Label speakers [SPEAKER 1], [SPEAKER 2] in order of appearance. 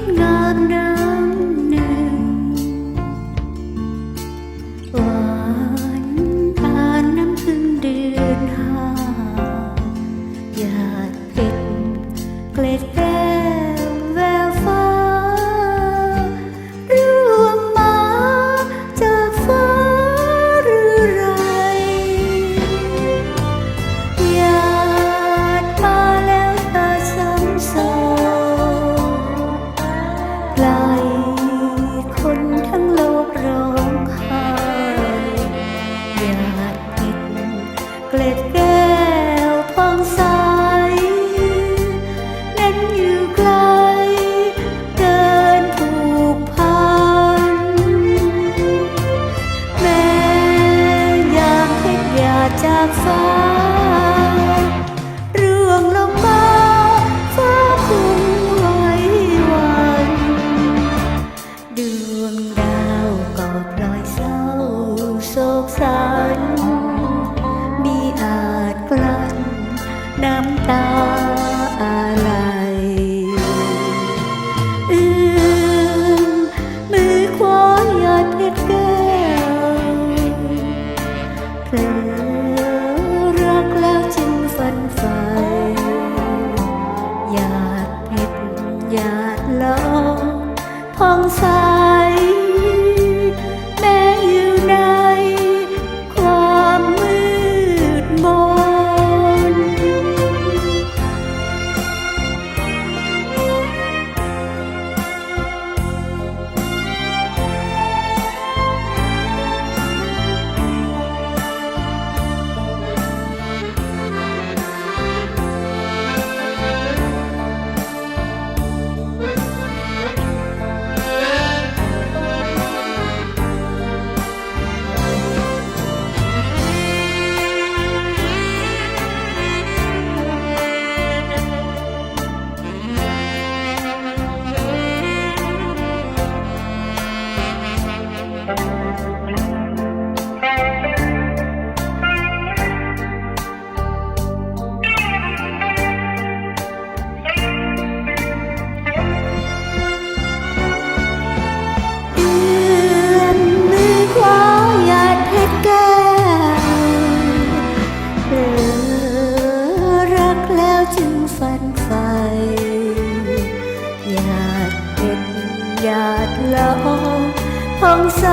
[SPEAKER 1] ดงามน้ำหนหวานปาน้ำพึ่งเดือนห้ายาดเป็นเกล็ดแก้ ของสา ถึงฝันไฟหยาดเห็ดหยาดละอองผ่องใส